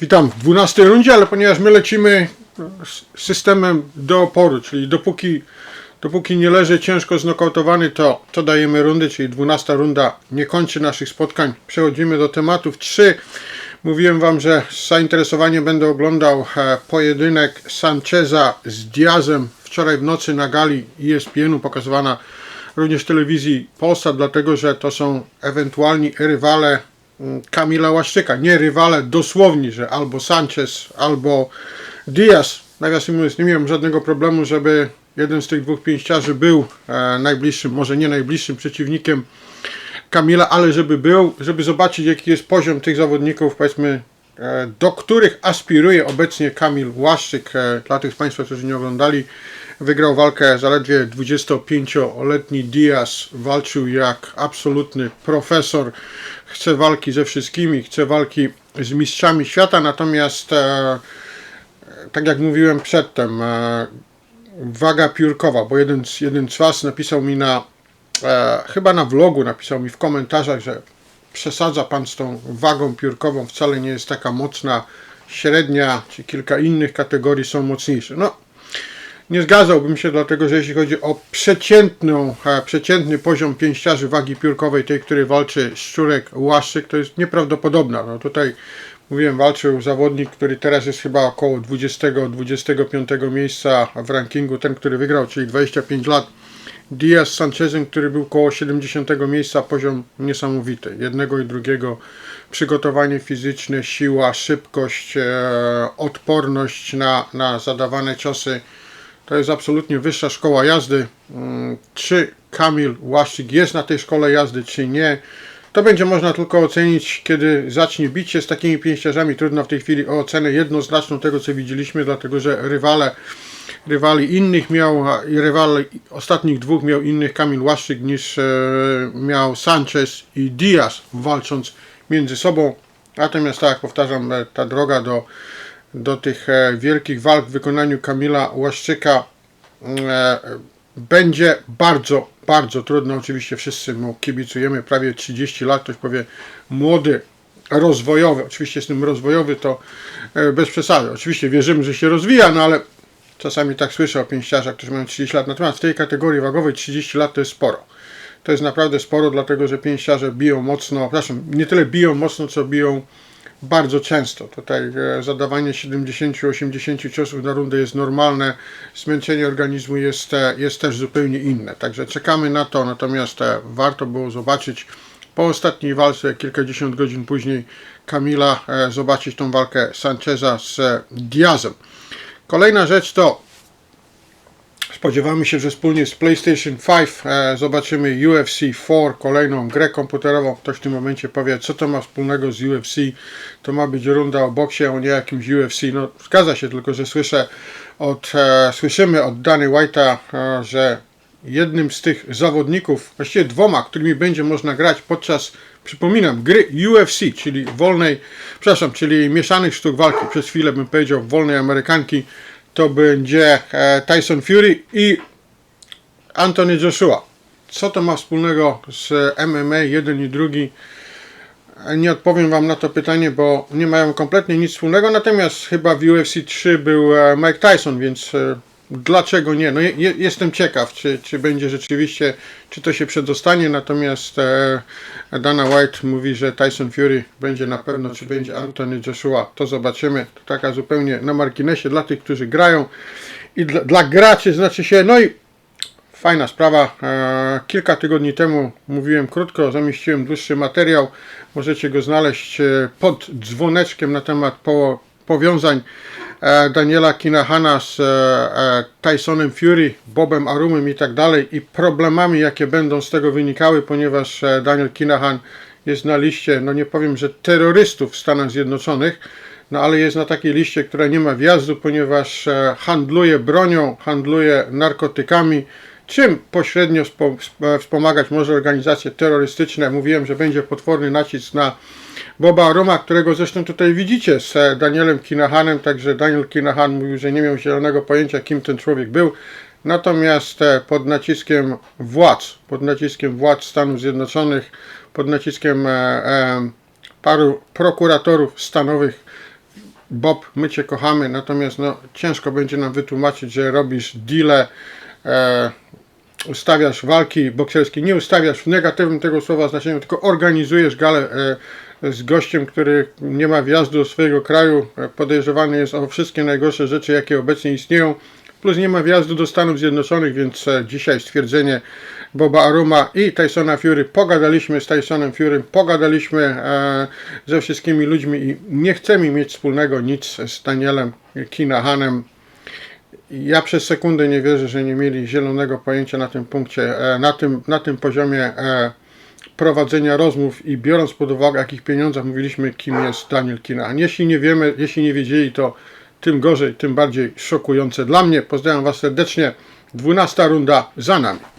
Witam w 12 rundzie, ale ponieważ my lecimy s- systemem do oporu, czyli dopóki, dopóki nie leży ciężko znokautowany, to, to dajemy rundy, czyli 12 runda nie kończy naszych spotkań. Przechodzimy do tematów 3. Mówiłem Wam, że z zainteresowaniem będę oglądał e, pojedynek Sancheza z Diazem wczoraj w nocy na gali ESPN-u pokazywana również w telewizji Polsat, dlatego że to są ewentualni rywale Kamila Łaszczyka. Nie rywale dosłowni, że albo Sanchez, albo Diaz. Nawiasem mówiąc, nie miałem żadnego problemu, żeby jeden z tych dwóch pięściarzy był e, najbliższym, może nie najbliższym przeciwnikiem Kamila, ale żeby był, żeby zobaczyć jaki jest poziom tych zawodników, powiedzmy, e, do których aspiruje obecnie Kamil Łaszczyk. E, Dla tych z Państwa, którzy nie oglądali, wygrał walkę zaledwie 25-letni Diaz. Walczył jak absolutny profesor. Chce walki ze wszystkimi, chce walki z mistrzami świata, natomiast e, tak jak mówiłem przedtem, e, waga piórkowa, bo jeden jeden z Was napisał mi na, e, chyba na vlogu, napisał mi w komentarzach, że przesadza Pan z tą wagą piórkową, wcale nie jest taka mocna, średnia, czy kilka innych kategorii są mocniejsze. No, nie zgadzałbym się, dlatego że jeśli chodzi o przeciętną, przeciętny poziom pięściarzy wagi piórkowej, tej, który walczy Szczurek Łaszczyk, to jest nieprawdopodobna. No tutaj mówiłem, walczył zawodnik, który teraz jest chyba około 20-25 miejsca w rankingu, ten, który wygrał, czyli 25 lat. Diaz z Sanchezem, który był koło 70 miejsca, poziom niesamowity. Jednego i drugiego przygotowanie fizyczne, siła, szybkość, e, odporność na, na zadawane ciosy. To jest absolutnie wyższa szkoła jazdy. Mm, Czy Kamil Łaszczyk jest na tej szkole jazdy, czy nie, to będzie można tylko ocenić, kiedy zacznie bić się z takimi pięściarzami. Trudno w tej chwili o ocenę jednoznaczną tego, co widzieliśmy, dlatego że rywale, rywali innych miał, rywali ostatnich dwóch miał innych Kamil Łaszczyk niż e, miał Sanchez i Diaz walcząc między sobą. Natomiast tak jak powtarzam, e, ta droga do, do tych e, wielkich walk w wykonaniu Kamila Łaszczyka e, będzie bardzo, bardzo trudna. Oczywiście wszyscy mu kibicujemy prawie 30 lat. Ktoś powie młody, rozwojowy. Oczywiście tym rozwojowy to e, bez przesady. Oczywiście wierzymy, że się rozwija, no ale czasami tak słyszę o pięściarzach, którzy mają 30 lat. Natomiast w tej kategorii wagowej 30 lat to jest sporo. To jest naprawdę sporo, dlatego że pięściarze biją mocno, przepraszam, nie tyle biją mocno, co biją bardzo często. Tutaj e, zadawanie 70-80 ciosów na rundę jest normalne, zmęczenie organizmu jest, e, jest też zupełnie inne. Także czekamy na to, natomiast e, warto było zobaczyć po ostatniej walce, kilkadziesiąt godzin później, Kamila, zobaczyć tą walkę Sancheza z Diazem. Kolejna rzecz to Spodziewamy się, że wspólnie z PlayStation 5 e, zobaczymy UFC 4, kolejną grę komputerową. Ktoś w tym momencie powie, co to ma wspólnego z UFC? To ma być runda o boksie, a nie jakimś UFC. No, zgadza się, tylko że słyszę od, e, słyszymy od Danny White'a, e, że jednym z tych zawodników, właściwie dwoma, którymi będzie można grać podczas, przypominam, gry UFC, czyli wolnej, przepraszam, czyli mieszanych sztuk walki, przez chwilę bym powiedział wolnej Amerykanki, to będzie e, Tyson Fury i Anthony Joshua. Co to ma wspólnego z MMA, jeden i drugi? E, Nie odpowiem Wam na to pytanie, bo nie mają kompletnie nic wspólnego. Natomiast chyba w UFC 3 był e, Mike Tyson, więc dlaczego nie? No, je, je- jestem ciekaw, czy, czy będzie rzeczywiście, czy to się przedostanie. Natomiast e, Dana White mówi, że Tyson Fury będzie na pewno, czy będzie Anthony Joshua. To zobaczymy. To taka zupełnie na marginesie dla tych, którzy grają i dla, dla graczy znaczy się, no i Fajna sprawa. E, Kilka tygodni temu mówiłem krótko, zamieściłem dłuższy materiał. Możecie go znaleźć e, pod dzwoneczkiem na temat po, powiązań Daniela Kinahana z e, e, Tysonem Fury, Bobem Arumem i tak dalej i problemami, jakie będą z tego wynikały, ponieważ e, Daniel Kinahan jest na liście, no nie powiem, że terrorystów w Stanach Zjednoczonych, no ale jest na takiej liście, która nie ma wjazdu, ponieważ e, handluje bronią, handluje narkotykami, czym pośrednio spo, sp- wspomagać może organizacje terrorystyczne. Mówiłem, że będzie potworny nacisk na Boba Aruma, którego zresztą tutaj widzicie z e, Danielem Kinahanem, także Daniel Kinahan mówił, że nie miał zielonego pojęcia, kim ten człowiek był. Natomiast e, pod naciskiem władz, pod naciskiem władz Stanów Zjednoczonych, pod naciskiem e, paru prokuratorów stanowych Bob, my Cię kochamy, natomiast no, ciężko będzie nam wytłumaczyć, że robisz deale, e, ustawiasz walki bokserskie, nie ustawiasz w negatywnym tego słowa znaczeniu, tylko organizujesz galę e, z gościem, który nie ma wjazdu do swojego kraju, e, podejrzewany jest o wszystkie najgorsze rzeczy, jakie obecnie istnieją, plus nie ma wjazdu do Stanów Zjednoczonych, więc e, dzisiaj stwierdzenie Boba Aruma i Tysona Fury, pogadaliśmy z Tysonem Fury, pogadaliśmy e, ze wszystkimi ludźmi i nie chcemy mieć wspólnego nic z Danielem Kinahanem, ja przez sekundę nie wierzę, że nie mieli zielonego pojęcia na tym punkcie, e, na tym, na tym poziomie e, prowadzenia rozmów i biorąc pod uwagę, jakich pieniądzach mówiliśmy, kim jest Daniel Kinahan. Jeśli nie wiemy, jeśli nie wiedzieli, to tym gorzej, tym bardziej szokujące dla mnie. Pozdrawiam Was serdecznie. 12 runda za nami.